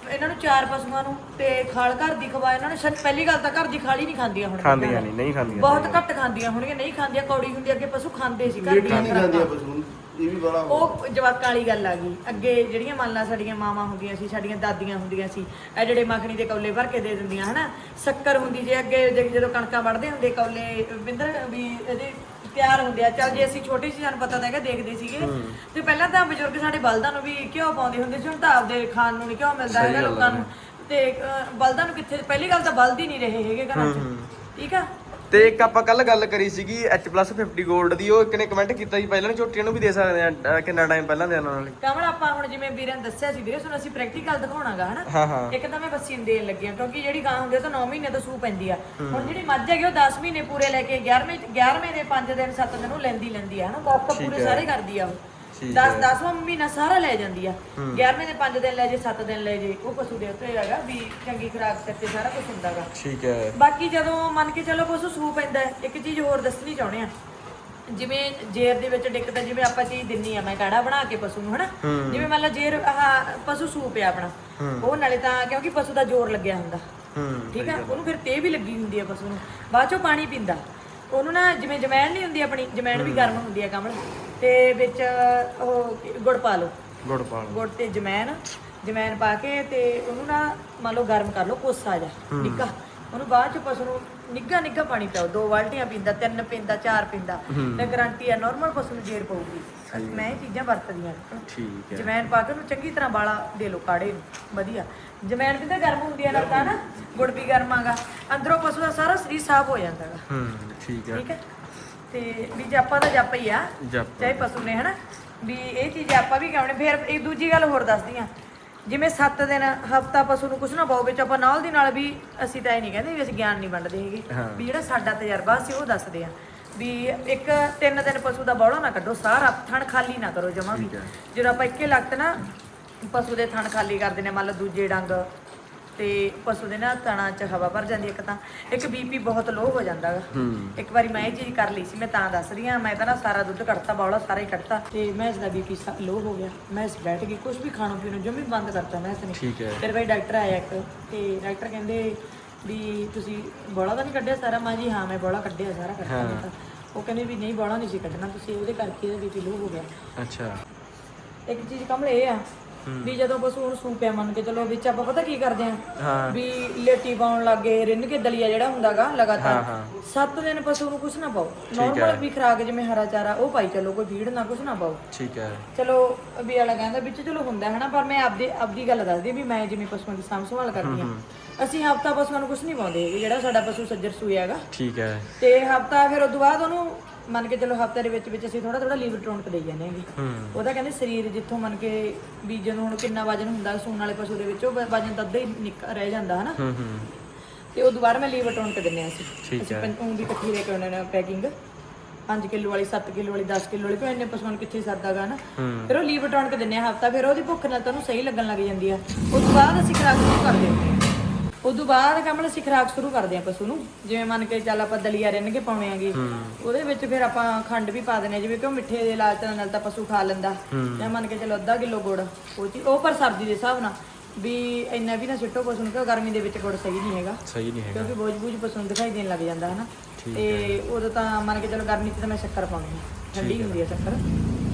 Speaker 2: ਇਹਨਾਂ ਨੂੰ ਚਾਰ ਪਸ਼ੂਆਂ ਨੂੰ ਤੇ ਖਾਲ ਘਰ ਦੀ ਖਵਾ ਇਹਨਾਂ ਨੂੰ ਪਹਿਲੀ ਗੱਲ ਤਾਂ ਘਰ ਦੀ ਖਾਲ ਹੀ ਨਹੀਂ ਖਾਂਦੀਆਂ ਹੁਣ
Speaker 1: ਖਾਂਦੀਆਂ ਨਹੀਂ ਨਹੀਂ ਖਾਂਦੀਆਂ
Speaker 2: ਬਹੁਤ ਘੱਟ ਖਾਂਦੀਆਂ ਹੋਣਗੀਆਂ ਨਹੀਂ ਖਾਂਦੀਆਂ ਕੌੜੀ ਹੁੰਦੀ ਅੱਗੇ ਪਸ਼ੂ ਖਾਂਦੇ ਸੀ ਘਰ ਦੀਆਂ
Speaker 3: ਨਹੀਂ ਪਸ਼ੂ। ਨੂੰ ਇਹ ਵੀ ਬੜਾ
Speaker 2: ਉਹ ਜਵਾਕਾਂ ਵਾਲੀ ਗੱਲ ਆ ਗਈ। ਅੱਗੇ ਜਿਹੜੀਆਂ ਮੰਨ ਲਾ ਸਾਡੀਆਂ ਮਾਵਾਂ ਹੁੰਦੀਆਂ ਸੀ ਸਾਡੀਆਂ ਦਾਦੀਆਂ ਹੁੰਦੀਆਂ ਸੀ ਇਹ ਜਿਹੜੇ ਮੱਖਣੀ ਦੇ ਕੌਲੇ ਭਰ ਕੇ ਦੇ ਦਿੰਦੀਆਂ ਹਨਾ? ਸ਼ੱਕਰ ਹੁੰਦੀ ਜੇ ਅੱਗੇ ਜ- ਜਦੋਂ ਕਣਕਾਂ ਵੱਢਦੇ ਹੁੰਦੇ ਕੌਲੇ ਬਿੰਦਰ ਵੀ ਇਹਦੇ ਤਿਆਰ ਹੁੰਦੇ ਆ। ਚੱਲ ਜੇ ਅਸੀਂ ਛੋਟੇ ਸੀ ਸਾਨੂੰ ਪਤਾ ਤਾਂ ਹੈਗਾ ਦੇਖਦੇ ਸੀਗੇ। ਤੇ ਪਹਿਲਾਂ ਤਾਂ ਬਜ਼ੁਰਗ ਸਾਡੇ ਬਲਦਾਂ ਨੂੰ ਵੀ ਘਿਓ ਪਾਉਂਦੇ ਹੁੰਦੇ ਸੀ ਹੁਣ ਤਾਂ ਆਪਦੇ ਖਾਣ ਨੂੰ ਨਹੀਂ ਘਿਓ ਮਿਲਦਾ ਹੈਗਾ ਲੋਕਾਂ ਨੂੰ। ਤੇ ਅਹ, ਬਲਦਾਂ ਨੂੰ ਕਿੱਥੇ ਪਹਿਲੀ ਗੱਲ ਤਾਂ ਬਲਦ ਹੀ ਨਹੀਂ ਰਹੇ ਹੈਗੇ ਘਰਾਂ 'ਚ। ਠੀਕ ਆ?
Speaker 1: ਤੇ ਇੱਕ ਆਪਾਂ ਕੱਲ ਗੱਲ ਕਰੀ ਸੀਗੀ H+ 50 골ਡ ਦੀ ਉਹ ਇੱਕ ਨੇ ਕਮੈਂਟ ਕੀਤਾ ਸੀ ਪਹਿਲਾਂ ਝੋਟੀਆਂ ਨੂੰ ਵੀ ਦੇ ਸਕਦੇ ਆ ਅਹ ਕਿੰਨਾ ਟਾਈਮ ਪਹਿਲਾਂ ਦੇਣ ਨਾਲ
Speaker 2: ਕਮਲ ਆਪਾਂ ਹੁਣ ਜਿਵੇਂ ਵੀਰਾਂ ਨੇ ਦੱਸਿਆ ਸੀ ਵੀਰੇ ਸੁਣ ਅਸੀਂ ਪ੍ਰੈਕਟੀਕਲ ਦਿਖਾਉਣਾਗਾ ਹਨਾ?
Speaker 1: ਹਾਂ
Speaker 2: ਇੱਕ ਤਾਂ ਮੈਂ ਬੱਸੀ ਨੂੰ ਦੇਣ ਲੱਗੀ ਹਾਂ ਕਿਉਂਕਿ ਜਿਹੜੀ ਗਾਂ ਹੁੰਦੀ ਆ ਉਹ ਤਾਂ 9 ਮਹੀਨੇ ਤੋਂ ਸੂ ਪੈਂਦੀ ਆ। ਹੁਣ ਜਿਹੜੀ ਮੱਝ ਹੈਗੀ ਉਹ 10 ਮਹੀਨੇ ਪੂਰੇ ਲੈ ਕੇ 11ਵੇਂ 11ਵੇਂ ਦੇ 5 ਦਿਨ 7 ਦਿਨ ਉਹ ਲੈਂਦੀ ਲੈਂਦੀ ਆ ਹਨਾ? ਦਸ ਤਾਂ ਪੂਰੇ ਸਾਰੇ ਕਰਦੀ ਆ ਉਹ।
Speaker 1: ਠੀਕ
Speaker 2: 10 10ਵਾਂ ਮਹੀਨਾ ਸਾਰਾ ਲੈ ਜਾਂਦੀ ਆ। 11ਵੇਂ ਦੇ 5 ਦਿਨ ਲੈ ਜੇ 7 ਦਿਨ ਲੈ ਜੇ ਉਹ ਪਸ਼ੂ ਦੇ ਉੱਤੇ ਹੈਗਾ ਵੀ ਚੰਗੀ ਖੁਰਾਕ ਤੇ ਸਾਰਾ ਕੁਝ ਹੁੰਦਾਗਾ
Speaker 1: ਠੀਕ ਹੈ।
Speaker 2: ਬਾਕੀ ਜਦੋਂ ਮੰਨ ਕੇ ਚੱਲੋ ਪਸ਼ੂ ਸੂ ਪੈਂਦਾ ਹੈ, ਇੱਕ ਚੀਜ਼ ਹੋਰ ਦੱਸਣੀ ਚਾਹੁੰਦੇ ਆ। ਜਿਵੇਂ ਜੇਰ ਦੇ ਵਿੱਚ ਦਿੱਕਤ ਹੈ ਜਿਵੇਂ ਆਪਾਂ ਚੀਜ਼ ਦਿੰਨੀ ਆ ਮੈਂ ਕਾੜਾ ਬਣਾ ਕੇ ਪਸ਼ੂ ਨੂੰ ਹਨਾ? ਜਿਵੇਂ ਮੰਨ ਲਓ ਜੇਰ ਆਹ ਪਸ਼ੂ ਸੂ ਪਿਆ ਆਪਣਾ। ਉਹ ਨਾਲੇ ਤਾਂ ਕਿਉਂਕਿ ਪਸ਼ੂ ਦਾ ਜ਼ੋਰ ਲੱਗਿਆ ਹੁੰਦਾ।
Speaker 1: ਹੂੰ
Speaker 2: ਠੀਕ ਆ? ਉਹਨੂੰ ਫਿਰ ਤੇ ਵੀ ਲੱਗੀ ਹੁੰਦੀ ਆ ਪਸ਼ੂ ਨੂੰ। ਬਾਅਦ ਚੋਂ ਪਾਣੀ ਪੀਂਦਾ। ਉਹਨੂੰ ਨਾ ਜਿਵੇਂ ਜਮੈਣ ਨਹੀਂ ਹੁੰਦੀ ਆਪਣੀ ਜਮੈਣ ਵੀ ਗਰਮ ਹੁੰਦੀ ਆ ਕਮਲ। ਤੇ ਵਿੱਚ ਉਹ ਗੁੜ ਪਾ ਲਓ।
Speaker 1: ਗੁੜ ਪਾ ਲਓ।
Speaker 2: ਗੁੜ ਤੇ ਜਮੈਨ ਜਮੈਨ ਪਾ ਕੇ ਤੇ ਉਹਨੂੰ ਨਾ ਮੰਨ ਲਓ ਗਰਮ ਕਰ ਲਓ ਕੋਸਾ ਜਾ ਨਿੱਘਾ। ਉਹਨੂੰ ਬਾਅਦ ਚ ਪਸ਼ੂ ਨੂੰ ਨਿੱਘਾ ਨਿੱਘਾ ਪਾਣੀ ਪਿਆਓ ਦੋ ਬਾਲਟੀਆਂ ਪੀਂਦਾ ਤਿੰਨ ਪੀਂਦਾ ਚਾਰ ਪੀਂਦਾ। ਤੇ ਗਾਰੰਟੀ ਆ ਨਾਰਮਲ ਪਸ਼ੂ ਨੂੰ ਜੇਰ ਪਊਗੀ। ਮੈਂ ਇਹ ਚੀਜ਼ਾਂ ਵਰਤਦੀਆਂ
Speaker 1: ਠੀਕ ਹੈ।
Speaker 2: ਜਮੈਨ ਪਾ ਕੇ ਉਹਨੂੰ ਚੰਗੀ ਤਰ੍ਹਾਂ ਬਾਲਾ ਦੇ ਲਓ ਕਾੜੇ ਨੂੰ। ਵਧੀਆ। ਜਮੈਨ ਵੀ ਤਾਂ ਗਰਮ ਹੁੰਦੀ ਆ ਲੱਗਦਾ ਨਾ। ਗੁੜ ਵੀ ਗਰਮ ਆਗਾ। ਅੰਦਰੋਂ ਪਸ਼ੂ ਦਾ ਸਾਰਾ ਸਰੀਰ ਸਾਫ਼ ਹੋ ਜਾਂਦਾ ਗਾ।
Speaker 1: ਹੂੰ ਠੀਕ ਹੈ।
Speaker 2: ਠੀਕ ਹੈ। ਤੇ ਵੀ ਜਾਪਾ ਦਾ ਜਾਪਾ ਹੀ ਆ
Speaker 1: ਜਪ।
Speaker 2: ਚਾਹੇ ਪਸ਼ੂ ਨੇ ਹਨਾ? ਵੀ ਇਹ ਚੀਜ਼ ਆਪਾਂ ਵੀ ਕਹਾਉਣੇ ਫਿਰ ਇੱਕ ਦੂਜੀ ਗੱਲ ਹੋਰ ਦੱਸਦੀ ਆ। ਜਿਵੇਂ 7 ਦਿਨ ਹਫਤਾ ਪਸ਼ੂ ਨੂੰ ਕੁਛ ਨਾ ਪਾਓ ਵਿੱਚ ਆਪਾਂ ਨਾਲ ਦੀ ਨਾਲ ਵੀ ਅਸੀਂ ਤਾਂ ਇਹ ਨਹੀਂ ਕਹਿੰਦੇ ਵੀ ਅਸੀਂ ਗਿਆਨ ਨਹੀਂ ਵੰਡਦੇ ਹੈਗੇ। ਵੀ ਜਿਹੜਾ ਸਾਡਾ ਤਜਰਬਾ ਸੀ ਉਹ ਦੱਸਦੇ ਆ। ਵੀ ਇੱਕ ਤਿੰਨ ਦਿਨ ਪਸ਼ੂ ਦਾ ਬੌੜਾ ਨਾ ਕੱਢੋ ਸਾਰਾ ਥਣ ਖਾਲੀ ਨਾ ਕਰੋ ਜਮਾ ਵੀ। ਜਦੋਂ ਆਪਾਂ ਇੱਕੇ ਲਗਤ ਨਾ ਪਸ਼ੂ ਦੇ ਥਣ ਖਾਲੀ ਕਰਦੇ ਨੇ ਮੰਨ ਲਓ ਦੂਜੇ ਡੰਗ ਤੇ ਪਸ਼ੂ ਦੇ ਨਾ ਤਣਾ ਚ ਹਵਾ ਭਰ ਜਾਂਦੀ ਹੈ ਇੱਕ ਤਾਂ। ਇੱਕ ਬੀਪੀ ਬਹੁਤ ਲੋ ਹੋ ਜਾਂਦਾ ਗਾ।
Speaker 1: ਹੂੰ।
Speaker 2: ਇੱਕ ਵਾਰੀ ਮੈਂ ਇਹ ਚੀਜ਼ ਕਰ ਲਈ ਸੀ ਮੈਂ ਤਾਂ ਦੱਸ ਰਹੀ ਹਾਂ ਮੈਂ ਤਾਂ ਨਾ ਸਾਰਾ ਦੁੱਧ ਕੱਢਤਾ ਬੌਲਾ ਸਾਰਾ ਹੀ ਕੱਢਤਾ। ਤੇ ਮੈਂ ਇਸ ਦਾ ਬੀਪੀ ਲੋ ਹੋ ਗਿਆ। ਮੈਂ ਇਸ ਬੈਠ ਗਈ ਕੁਝ ਵੀ ਖਾਣੋਂ ਪੀਣੋਂ ਜਮੀ ਬੰਦ ਕਰਤਾ ਮੈਂ ਇਸ ਨੇ।
Speaker 1: ਠੀਕ ਹੈ।
Speaker 2: ਫਿਰ ਭਾਈ ਡਾਕਟਰ ਆਇਆ ਇੱਕ ਤੇ ਡਾਕਟਰ ਕਹਿੰਦੇ ਵੀ ਤੁਸੀਂ ਬੋਲਾ ਤਾਂ ਨਹੀਂ ਕੱਢਿਆ ਸਾਰਾ? ਮੈਂ ਜੀ ਹਾਂ ਮੈਂ ਬੋਲਾ ਕੱਢਿਆ ਸਾਰਾ ਕੱਢਿਆ। ਉਹ ਕਹਿੰਦੇ ਵੀ ਨਹੀਂ ਬੋਲਾ ਨਹੀਂ ਸੀ ਕੱਢਣਾ ਤੁਸੀਂ ਉਹਦੇ ਕਰਕੇ ਇਹਦਾ ਬੀਪੀ ਲੋ ਹੋ ਗਿਆ।
Speaker 1: ਅੱਛਾ।
Speaker 2: ਇੱਕ ਚੀਜ਼ ਕਮਲ ਇਹ ਆ ਵੀ ਜਦੋਂ ਪਸ਼ੂ ਨੂੰ ਸੂਪਿਆ ਮੰਨ ਕੇ ਚਲੋ ਵਿੱਚ ਆਪਾਂ ਪਤਾ ਕੀ ਕਰਦੇ ਆ ਵੀ ਲੇਟੀ ਪਾਉਣ ਲੱਗੇ ਰਿੰਨ ਕੇ ਦਲੀਆ ਜਿਹੜਾ ਹੁੰਦਾਗਾ ਲਗਾਤਾਰ।
Speaker 1: ਹਾਂ।
Speaker 2: 7 ਦਿਨ ਪਸ਼ੂ ਨੂੰ ਕੁਝ ਨਾ ਪਾਓ। ਨਾਰਮਲ ਵੀ ਖਰਾਕ ਜਿਵੇਂ ਹਰਾ ਚਾਰਾ ਉਹ ਪਾਈ ਚਲੋ ਕੋਈ ਫੀਡ ਨਾ ਕੁਝ ਨਾ ਪਾਓ।
Speaker 1: ਠੀਕ ਹੈ।
Speaker 2: ਚਲੋ ਵੀ ਵਾਲਾ ਕਹਿੰਦਾ ਵਿੱਚ ਚਲੋ ਹੁੰਦਾ ਹੈ ਨਾ ਪਰ ਮੈਂ ਆਪਦੀ ਆਪਦੀ ਗੱਲ ਦੱਸਦੀ ਵੀ ਮੈਂ ਜਿਵੇਂ ਪਸ਼ੂਆਂ ਦੀ ਸਾਂਭ ਸੰਭਾਲ ਕਰਦੀ ਆ ਅਸੀਂ ਹਫਤਾ ਪਸ਼ੂਆਂ ਨੂੰ ਕੁਝ ਨਹੀਂ ਪਾਉਂਦੇ ਜਿਹੜਾ ਸਾਡਾ ਪਸ਼ੂ ਸੱਜਰ ਹੈਗਾ।
Speaker 1: ਠੀਕ ਹੈ।
Speaker 2: ਤੇ ਹਫਤਾ ਫਿਰ ਉਸ ਤੋਂ ਬਾਅਦ ਉਹਨੂੰ ਮੰਨ ਕੇ ਚਲੋ ਹਫ਼ਤੇ ਦੇ ਵਿੱਚ ਵਿੱਚ ਅਸੀਂ ਥੋੜਾ ਥੋੜਾ ਲੀਵਰ ਟੋਨਕ ਦੇਈ ਜਾਂਦੇ ਹੈਗੇ। ਉਹਦਾ ਕਹਿੰਦੇ ਸਰੀਰ ਜਿੱਥੋਂ ਮੰਨ ਕੇ ਵੀ ਜਦੋਂ ਹੁਣ ਕਿੰਨਾ ਵਜਨ ਹੁੰਦਾ ਸੂਣ ਵਾਲੇ ਪਸ਼ੂ ਦੇ ਵਿੱਚ ਉਹ ਵ- ਵਜਨ ਤਾਂ ਅੱਧਾ ਹੀ ਨਿਕ ਰਹਿ ਜਾਂਦਾ ਹਨਾ? ਤੇ ਉਹ ਦੁਬਾਰਾ ਮੈਂ ਲੀਵਰ ਟੋਨਕ ਦਿੰਨੇ ਆ ਅਸੀਂ। ਅਸੀਂ ਪੰਜ ਦੀ ਇਕੱਠੀ ਲੈ ਕੇ ਉਹਨਾਂ ਨੇ ਪੈਕਿੰਗ। 5 ਕਿਲੋ ਵਾਲੀ 7 ਕਿਲੋ ਵਾਲੀ 10 ਕਿਲੋ ਵਾਲੀ ਕੋਈ ਇੰਨੇ ਪਸ਼ੂਆਂ ਨੂੰ ਕਿੱਥੇ ਸਰਦਾਗਾ ਨਾ ਫਿਰ ਉਹ ਲੀਵਰ ਟੋਨਕ ਦਿੰਨੇ ਆ ਹਫਤਾ ਫਿਰ ਉਹਦੀ ਭੁੱਖ ਨਾਲ ਤਾਂ ਉਹਨੂੰ ਸਹੀ ਲੱਗਣ ਲੱਗ ਜਾਂਦੀ ਆ। ਉਸ ਤੋਂ ਬਾਅਦ ਅਸੀਂ ਖੁਰਾਕ ਸ਼ੁਰੂ ਕਰਦੇ ਹਾਂ। ਤੋਂ ਬਾਅਦ ਕਮਲ ਅਸੀਂ ਖੁਰਾਕ ਸ਼ੁਰੂ ਕਰਦੇ ਹਾਂ ਪਸ਼ੂ ਨੂੰ ਜਿਵੇਂ ਮੰਨ ਕੇ ਚੱਲ ਆਪਾਂ ਦਲੀਆ ਰਿੰਨ ਕੇ ਪਾਉਣੇ ਆਗੇ। ਉਹਦੇ ਵਿੱਚ ਫਿਰ ਆਪਾਂ ਖੰਡ ਵੀ ਪਾ ਦਿੰਦੇ ਜਿਵੇਂ ਕਿ ਉਹ ਮਿੱਠੇ ਦੇ ਲਾਲਚ ਨਾਲ ਤਾਂ ਪਸ਼ੂ ਖਾ ਲੈਂਦਾ। ਜਾਂ ਮੰਨ ਕੇ ਚਲੋ ਅੱਧਾ ਕਿਲੋ ਗੁੜ ਉਹ ਚੀਜ਼ ਉਹ ਪਰ ਸਰਦੀ ਦੇ ਹਿਸਾਬ ਨਾਲ ਵੀ ਇੰਨਾ ਵੀ ਨਾ ਸਿੱਟੋ ਪਸ਼ੂ ਨੂੰ ਕਿਉਂ ਗਰਮੀ ਦੇ ਵਿੱਚ ਗੁੜ ਸਹੀ ਨਹੀਂ ਹੈਗਾ।
Speaker 1: ਸਹੀ ਨਹੀਂ ਹੈਗਾ।
Speaker 2: ਕਿਉਂਕਿ ਬੋਝ ਬੂਝ ਪਸੰਦ ਨੂੰ ਦਿਖਾਈ ਦੇਣ ਲੱਗ ਜਾਂਦਾ ਹੈ ਨਾ ਤੇ ਉਦੋਂ ਤਾਂ ਮੰਨ ਕੇ ਚਲੋ ਗਰਮੀ 'ਚ ਤਾਂ ਮੈਂ ਸ਼ੱਕਰ ਪਾਉਣੀ ਹੈ। ਠੰਡੀ ਹੁੰਦੀ ਹੈ ਸ਼ੱਕਰ।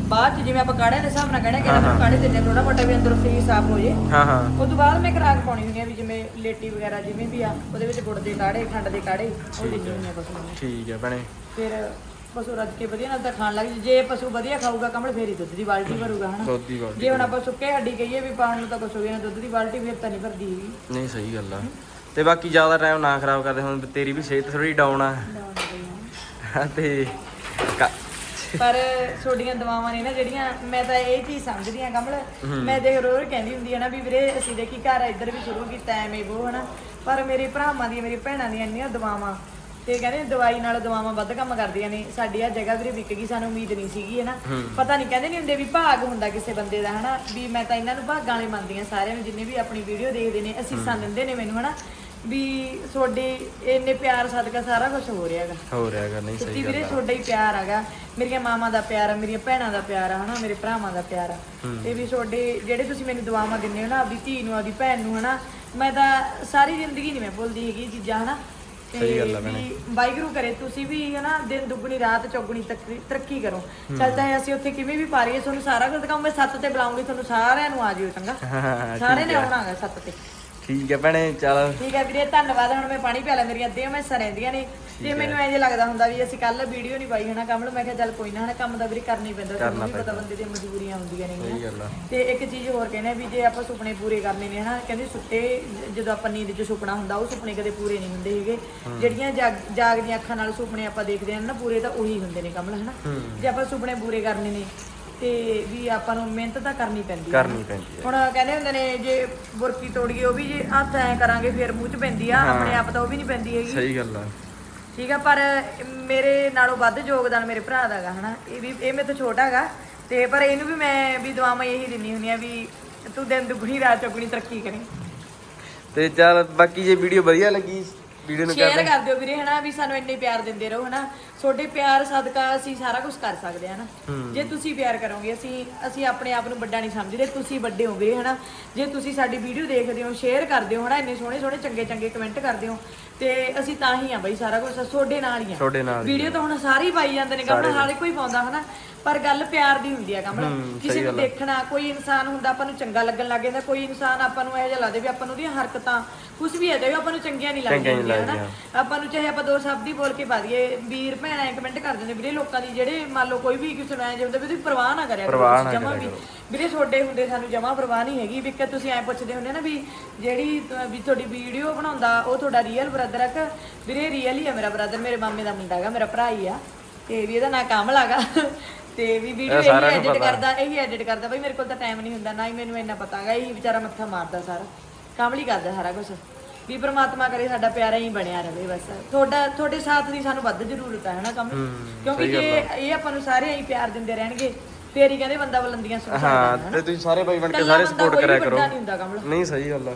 Speaker 2: ਬਾਅਦ 'ਚ ਜਿਵੇਂ ਆਪਾਂ ਕਾੜੇ ਦੇ ਹਿਸਾਬ ਨਾਲ ਕਹਿਣਾ ਕਿ ਆਪਾਂ ਕਾੜੇ ਤੇ ਥੋੜਾ ਮੋਟਾ ਵੀ ਅੰਦਰੋਂ ਸਰੀਰ ਸਾਫ਼ ਹੋ ਜੇ।
Speaker 1: ਹਾਂ ਹਾਂ।
Speaker 2: ਉਸ ਤੋਂ ਬਾਅਦ ਮੈਂ ਖਰਾਕ ਪਾਉਣੀ ਹੁੰਦੀ ਆ ਵੀ ਜਿਵੇਂ ਲੇਟੀ ਵਗੈਰਾ ਜਿਵੇਂ ਵੀ ਆ ਉਹਦੇ ਵਿੱਚ ਗੁੜ ਦੇ ਕਾੜੇ ਖੰਡ ਦੇ ਕਾੜੇ ਉਹ ਦਿੰਦੀ ਹੁੰਦੀ ਆ ਪਸ਼ੂ ਨੂੰ
Speaker 1: ਠੀਕ ਹੈ ਭੈਣੇ।
Speaker 2: ਫਿਰ ਪਸ਼ੂ ਰੱਜ ਕੇ ਵਧੀਆ ਨਾਲ ਤਾਂ ਖਾਣ ਲੱਗ ਜੇ। ਜੇ ਪਸ਼ੂ ਵਧੀਆ ਖਾਊਗਾ ਕਮਲ ਫੇਰ ਹੀ ਦੁੱਧ ਦੀ ਬਾਲਟੀ ਭਰੂਗਾ ਹਨਾ?
Speaker 1: ਦੁੱਧ ਦੀ ਗੱਲ
Speaker 2: ਜੇ ਹੁਣ ਆਪਾਂ ਸੁੱਕੇ ਹੱਡੀ ਕਹੀਏ ਵੀ ਪਾਉਣ ਨੂੰ ਤਾਂ ਕੁਛ ਹੋ ਗਿਆ ਨਾ ਦੁੱਧ ਦੀ ਬਾਲਟੀ ਫੇਰ ਤਾਂ ਨਹੀਂ ਭਰਦੀ ਹੈਗੀ।
Speaker 1: ਨਹੀਂ ਸਹੀ ਗੱਲ ਆ। ਤੇ ਬਾਕੀ ਜ਼ਿਆਦਾ ਟਾਈਮ ਨਾ ਖਰਾਬ ਕਰਦੇ ਹੁਣ ਤੇਰੀ ਵੀ ਸਿਹਤ ਥੋੜੀ ਡਾਊਨ ਆ। ਤੇ
Speaker 2: ਪਰ ਛੋਡੀਆਂ ਦਵਾਵਾਂ ਨੇ ਨਾ ਜਿਹੜੀਆਂ ਮੈਂ ਤਾਂ ਇਹ ਚੀਜ਼ ਸਮਝਦੀ ਆ ਕਮਲ। ਮੈਂ ਦੇਖ ਰੋਰ ਕਹਿੰਦੀ ਹੁੰਦੀ ਆ ਨਾ ਵੀ ਵੀਰੇ ਅਸੀਂ ਦੇਖੀ ਘਰ ਇੱਧਰ ਵੀ ਸ਼ੁਰੂ ਕੀਤਾ ਐਵੇਂ ਉਹ ਹਨਾ। ਪਰ ਮੇਰੇ ਭਰਾਵਾਂ ਦੀਆਂ ਮੇਰੀ ਭੈਣਾਂ ਦੀਆਂ ਇੰਨੀਆਂ ਦਵਾਵਾਂ ਤੇ ਕਹਿੰਦੇ ਦਵਾਈ ਨਾਲ ਦਵਾਵਾਂ ਵੱਧ ਕੰਮ ਕਰਦੀਆਂ ਨੇ। ਸਾਡੀ ਆ ਜਗ੍ਹਾ ਵੀਰੇ ਵਿਕ ਗਈ ਸਾਨੂੰ ਉਮੀਦ ਨਹੀਂ ਸੀਗੀ ਹਨਾ। ਪਤਾ ਨਹੀਂ ਕਹਿੰਦੇ ਨਹੀਂ ਹੁੰਦੇ ਵੀ ਭਾਗ ਹੁੰਦਾ ਕਿਸੇ ਬੰਦੇ ਦਾ ਹਨਾ। ਵੀ ਮੈਂ ਤਾਂ ਇਹਨਾਂ ਨੂੰ ਭਾਗਾਂ ਵਾਲੇ ਮੰਨਦੀ ਆ ਸਾਰਿਆਂ ਨੂੰ ਜਿੰਨੇ ਵੀ ਆਪਣੀ ਵੀਡੀਓ ਦੇਖਦੇ ਨੇ ਅਸੀਸਾਂ ਦਿੰਦੇ ਨੇ ਮੈਨੂੰ ਹਨਾ। ਵੀ ਤੁਹਾਡੇ ਇੰਨੇ ਪਿਆਰ ਸਦਕਾ ਸਾਰਾ ਕੁਝ ਹੋ ਰਿਹਾ ਹੈਗਾ।
Speaker 1: ਹੋ ਰਿਹਾ ਗਾ ਨਹੀਂ
Speaker 2: ਸੱਚੀ
Speaker 1: ਸਹੀ
Speaker 2: ਵੀਰੇ
Speaker 1: ਗੱਲ ਆ।
Speaker 2: ਤੁਹਾਡਾ ਹੀ ਪਿਆਰ ਹੈਗਾ। ਮੇਰੀਆਂ ਮਾਵਾਂ ਦਾ ਪਿਆਰ ਆ ਮੇਰੀਆਂ ਭੈਣਾਂ ਦਾ ਪਿਆਰ ਆ ਹਨਾ? ਮੇਰੇ ਭਰਾਵਾਂ ਦਾ ਪਿਆਰ ਆ। ਤੇ ਵੀ ਤੁਹਾਡੇ ਜਿਹੜੇ ਤੁਸੀਂ ਮੈਨੂੰ ਦੁਆਵਾਂ ਦਿੰਦੇ ਹੋ ਨਾ ਆਪਦੀ ਧੀ ਨੂੰ ਆਪਦੀ ਭੈਣ ਨੂੰ ਹਨਾ? ਮੈਂ ਤਾਂ ਸਾਰੀ ਜ਼ਿੰਦਗੀ ਨਹੀਂ ਮੈਂ ਭੁੱਲਦੀ ਹੈਗੀ ਇਹ ਚੀਜ਼ਾਂ ਹਨਾ? ਤੇ
Speaker 1: ਸਹੀ ਗੱਲ ਆ ਭੈਣੇ।
Speaker 2: ਵੀ ਵਾਹਿਗੁਰੂ ਕਰੇ ਤੁਸੀਂ ਵੀ ਹਨਾ ਦਿਨ ਦੁੱਗਣੀ ਰਾਤ ਚੌਗਣੀ ਤੱਕ- ਤਰੱਕੀ ਕਰੋ। ਚੱਲ ਚਾਹੇ ਅਸੀਂ ਉੱਥੇ ਕਿਵੇਂ ਵੀ ਪਾ ਰਹੀਏ ਤੁਹਾਨੂੰ ਸਾਰਾ ਕੁਝ ਦਿਖਾਉਂ ਮੈਂ ਸੱਤ ਤੇ ਬੁਲਾਉਂਗੀ ਤੁਹਾਨੂੰ ਸਾਰਿਆਂ ਨੂੰ ਆ ਜਿਓ ਚੰਗਾ।
Speaker 1: ਹਾਂ,
Speaker 2: ਸਾਰੇ ਨੇ ਆਉਣਾ ਹੈਗਾ ਸੱਤ ਤੇ।
Speaker 1: ਠੀਕ ਹੈ ਭੈਣੇ ਚੱਲ।
Speaker 2: ਠੀਕ ਹੈ ਵੀਰੇ ਧੰਨਵਾਦ। ਹੁਣ ਮੈਂ ਪਾਣੀ ਪਿਆ ਲਿਆ ਮੇਰੀਆਂ ਅੱਧੀਆਂ ਮੈਂ ਰਹਿੰਦੀਆਂ ਨੇ। ਤੇ ਮੈਨੂੰ ਐਂ ਜੇ ਲੱਗਦਾ ਹੁੰਦਾ ਵੀ ਅਸੀਂ ਕੱਲ ਵੀਡੀਓ ਨਹੀਂ ਪਾਈ ਹਨਾ ਕਮਲ ਮੈਂ ਕਿਹਾ ਚੱਲ ਕੋਈ ਨਾ ਹਨਾ ਕੰਮ ਦਾ ਵੀਰੇ ਕਰਨਾ ਪੈਂਦਾ ਤੁਹਾਨੂੰ ਵੀ ਪਤਾ ਬੰਦੇ ਦੀਆਂ ਮਜਬੂਰੀਆਂ ਹੁੰਦੀਆਂ ਨੇ ਤੇ ਇੱਕ ਚੀਜ਼ ਹੋਰ ਕਹਿੰਦੇ ਵੀ ਜੇ ਆਪਾਂ ਸੁਪਨੇ ਪੂਰੇ ਕਰਨੇ ਨੇ ਹਨਾ ਕਹਿੰਦੇ ਸੁੱਤੇ ਜਦੋਂ ਆਪਾਂ ਨੀਂਦ 'ਚ ਸੁਪਨਾ ਹੁੰਦਾ ਉਹ ਸੁਪਨੇ ਕਦੇ ਪੂਰੇ ਨਹੀਂ ਹੁੰਦੇ ਹੈਗੇ। ਜਿਹੜੀਆਂ ਜਾਗ- ਜਾਗਦੀਆਂ ਅੱਖਾਂ ਨਾਲ ਸੁਪਨੇ ਆਪਾਂ ਦੇਖਦੇ ਹਾਂ ਨਾ ਪੂਰੇ ਤਾਂ ਉਹੀ ਹੁੰਦੇ ਨੇ ਕਮਲ ਹਨਾ। ਜੇ ਆਪਾਂ ਸੁਪਨੇ ਪੂਰੇ ਕਰਨੇ ਨੇ ਤੇ ਵੀ ਆਪਾਂ ਨੂੰ ਮਿਹਨਤ ਤਾਂ ਕਰਨੀ ਪੈਂਦੀ ਹੈ
Speaker 1: ਕਰਨੀ ਪੈਂਦੀ ਹੈ
Speaker 2: ਹੁਣ ਕਹਿੰਦੇ ਹੁੰਦੇ ਨੇ ਜੇ ਬੁਰਕੀ ਤੋੜੀਏ ਉਹ ਵੀ ਜੇ ਹੱਥ ਐ ਕਰਾਂਗੇ ਫਿਰ ਮੂੰਹ 'ਚ ਪੈਂਦੀ ਆ ਆਪਣੇ ਆਪ ਤਾਂ ਉਹ ਵੀ ਨਹੀਂ ਪੈਂਦੀ ਹੈਗੀ।
Speaker 1: ਸਹੀ ਗੱਲ ਆ।
Speaker 2: ਠੀਕ ਆ ਪਰ ਮੇਰੇ ਨਾਲੋਂ ਵੱਧ ਯੋਗਦਾਨ ਮੇਰੇ ਭਰਾ ਦਾ ਹੈਗਾ ਹਨਾ। ਇਹ ਵੀ ਇਹ ਮੇਰੇ ਤੋਂ ਛੋਟਾ ਹੈਗਾ। ਤੇ ਪਰ ਇਹਨੂੰ ਵੀ ਮੈਂ ਵੀ ਦੁਆਵਾਂ ਇਹੀ ਦਿੰਨੀ ਹੁੰਦੀ ਆ ਵੀ ਤੂੰ ਦਿਨ ਦੁਗਣੀ ਰਾਤ ਚੌਗਣੀ ਤਰੱਕੀ ਕਰੀ।
Speaker 1: ਤੇ ਚੱਲ ਬਾਕੀ ਜੇ ਵੀਡੀਓ ਵਧੀਆ ਲੱਗੀ ਵੀਡੀਓ ਨੂੰ
Speaker 2: ਸ਼ੇਅਰ
Speaker 1: ਕਰ
Speaker 2: ਦਿਓ ਵੀਰੇ ਹਨਾ ਵੀ ਸਾਨੂੰ ਇੰਨੇ ਪਿਆਰ ਦਿੰਦੇ ਰਹੋ ਹਨਾ। ਤੁਹਾਡੇ ਪਿਆਰ ਸਦਕਾ ਅਸੀਂ ਸਾਰਾ ਕੁਝ ਕਰ ਸਕਦੇ ਹਾਂ ਹਨਾ। ਜੇ ਤੁਸੀਂ ਪਿਆਰ ਕਰੋਗੇ ਅਸੀਂ ਅਸੀਂ ਆਪਣੇ ਆਪ ਨੂੰ ਵੱਡਾ ਨਹੀਂ ਸਮਝਦੇ ਤੁਸੀਂ ਵੱਡੇ ਹੋ ਵੀਰੇ ਹਨਾ। ਜੇ ਤੁਸੀਂ ਸਾਡੀ ਵੀਡੀਓ ਦੇਖਦੇ ਹੋ ਸ਼ੇਅਰ ਕਰਦੇ ਹੋ ਹਨਾ ਇੰਨੇ ਸੋਹਣੇ ਸੋਹਣੇ ਚੰਗੇ ਚੰਗੇ ਕਮੈਂਟ ਕਰਦੇ ਹੋ ਤੇ ਅਸੀਂ ਤਾਂ ਹੀ ਆ ਬਈ ਸਾਰਾ ਕੁਝ ਤੁਹਾਡੇ ਨਾਲ ਹੀ ਆ।
Speaker 1: ਤੁਹਾਡੇ ਨਾਲ ਹੀ
Speaker 2: ਵੀਡੀਓ ਤਾਂ ਹੁਣ ਸਾਰੇ ਹੀ ਪਾਈ ਜਾਂਦੇ ਨੇ ਕਮਲ ਹਾਲੇ ਕੋਈ ਪਾਉਂਦਾ ਹਨਾ। ਪਰ ਗੱਲ ਪਿਆਰ ਦੀ ਹੁੰਦੀ ਆ ਕਮਲ। ਕਿਸੇ ਨੂੰ ਦੇਖਣਾ ਕੋਈ ਇਨਸਾਨ ਹੁੰਦਾ ਆਪਾਂ ਨੂੰ ਚੰਗਾ ਲੱਗਣ ਲੱਗ ਜਾਂਦਾ ਕੋਈ ਇਨਸਾਨ ਆਪਾਂ ਨੂੰ ਇਹੋ ਜਿਹਾ ਲੱਗਦਾ ਵੀ ਆਪਾਂ ਨੂੰ ਉਹਦੀਆਂ ਹਰਕਤਾਂ ਕੁਝ ਵੀ ਹੈ ਤੇ ਆਪਾਂ ਨੂੰ ਚੰਗੀਆਂ ਨਹੀਂ ਲੱਗਦੀਆਂ ਹਨਾ? ਆਪਾਂ ਨੂੰ ਚਾਹੇ ਆਪਾਂ ਦੋ ਸ਼ਬਦ ਹੀ ਬੋਲ ਕੇ ਪਾ ਦਈਏ ਵੀਰ ਭੈਣ ਐ ਕਮੈਂਟ ਕਰ ਦਿੰਦੇ ਵੀਰੇ ਲੋਕਾਂ ਦੀ ਜਿਹੜੇ ਮੰਨ ਲਓ ਕੋਈ ਵੀ ਕਿਸੇ ਨੂੰ ਐ ਜਿਵੇਂ ਵੀ ਪਰਵਾਹ ਨਾ ਕਰਿਆ ਕਰੋ ਜਮਾ ਵੀ ਵੀਰੇ ਛੋਡੇ ਹੁੰਦੇ ਸਾਨੂੰ ਜਮਾ ਪਰਵਾਹ ਨਹੀਂ ਹੈਗੀ ਵੀ ਕਿ ਤੁਸੀਂ ਐ ਪੁੱਛਦੇ ਹੁੰਦੇ ਨਾ ਵੀ ਜਿਹੜੀ ਵੀ ਤੁਹਾਡੀ ਵੀਡੀਓ ਬਣਾਉਂਦਾ ਉਹ ਤੁਹਾਡਾ ਰੀਅਲ ਬ੍ਰਦਰ ਆ ਕਿ ਵੀਰੇ ਰੀਅਲ ਹੀ ਆ ਮੇਰਾ ਬ੍ਰਦਰ ਮੇਰੇ ਮਾਮੇ ਦਾ ਮੁੰਡਾ ਹੈਗਾ ਮੇਰਾ ਭਰਾ ਹੀ ਆ ਤੇ ਵੀ ਇਹਦਾ ਨਾਂ ਕਾਮਲ ਹੈਗਾ। ਤੇ ਵੀ ਵੀਡੀਓ ਇਹ ਐਡਿਟ ਕਰਦਾ ਇਹੀ ਐਡਿਟ ਕਰਦਾ ਬਈ ਮੇਰੇ ਕੋਲ ਤਾਂ ਟਾਈਮ ਨਹੀਂ ਹੁੰਦਾ ਨਾ ਹੀ ਮੈਨੂੰ ਇੰਨਾ ਪਤਾ ਹੈਗਾ ਇਹੀ ਵਿਚਾਰਾ ਮੱਥਾ ਮਾਰਦਾ ਸਾਰਾ। ਕਾਮਲ ਹੀ ਕਰਦਾ ਸਾਰਾ ਕੁਝ ਵੀ ਪ੍ਰਮਾਤਮਾ ਕਰੇ ਸਾਡਾ ਪਿਆਰਾ ਹੀ ਬਣਿਆ ਰਵੇ ਬਸ। ਤੁਹਾਡਾ ਤੁਹਾਡੇ ਸਾਥ ਦੀ ਸਾਨੂੰ ਵੱਧ ਜ਼ਰੂਰਤ ਹੈ ਹਨਾ ਕੰਮ? ਕਿਉਂਕਿ ਜੇ ਇਹ ਆਪਾਂ ਨੂੰ ਸਾਰੇ ਐਂ ਪਿਆਰ ਦਿੰਦੇ ਰਹਿਣਗੇ ਫੇਰ ਹੀ ਕਹਿੰਦੇ ਬੰਦਾ ਬੁਲੰਦੀਆਂ ਸੁਣ ਸਕਦਾ
Speaker 1: ਹਾਂ ਤੇ ਤੁਸੀਂ ਸਾਰੇ ਭਾਈ ਬਣ ਕੇ ਸਾਰੇ ਸਪੋਰਟ ਕਰਿਆ ਕਰੋ।
Speaker 2: ਕਮਲ
Speaker 1: ਨਹੀਂ ਸਹੀ ਗੱਲ ਆ।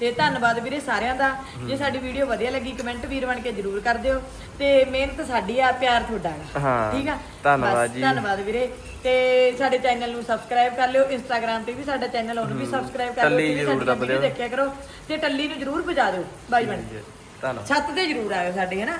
Speaker 2: ਤੇ ਧੰਨਵਾਦ ਵੀਰੇ ਸਾਰਿਆਂ ਦਾ। ਜੇ ਸਾਡੀ ਵੀਡੀਓ ਵਧੀਆ ਲੱਗੀ ਕਮੈਂਟ ਵੀਰ ਬਣ ਕੇ ਜਰੂਰ ਕਰ ਦਿਓ। ਤੇ ਮਿਹਨਤ ਸਾਡੀ ਆ ਪਿਆਰ ਤੁਹਾਡਾ।
Speaker 1: ਹਾਂ,
Speaker 2: ਠੀਕ ਆ?
Speaker 1: ਧੰਨਵਾਦ
Speaker 2: ਬਸ,
Speaker 1: ਜੀ।
Speaker 2: ਧੰਨਵਾਦ ਵੀਰੇ। ਤੇ ਸਾਡੇ ਚੈਨਲ ਨੂੰ ਸਬਸਕ੍ਰਾਈਬ ਕਰ ਲਿਓ। ਇੰਸਟਾਗ੍ਰam ਤੇ ਵੀ ਸਾਡਾ ਚੈਨਲ ਉਹਨੂੰ ਵੀ ਸਬਸਕ੍ਰਾਈਬ ਕਰ ਲਿਓ ਤੇ ਸਾਡੀ
Speaker 1: ਦੱਬ ਦਿਓ।
Speaker 2: video ਦੇਖਿਆ ਕਰੋ। ਤੇ ਟੱਲੀ ਨੂੰ ਜਰੂਰ ਵਜਾ ਦਿਓ। ਬਾਈ ਬਣ
Speaker 1: ਧੰਨਵਾਦ।
Speaker 2: ਛੱਤ ਤੇ ਜਰੂਰ ਆਇਓ ਸਾਡੇ ਹਨਾ?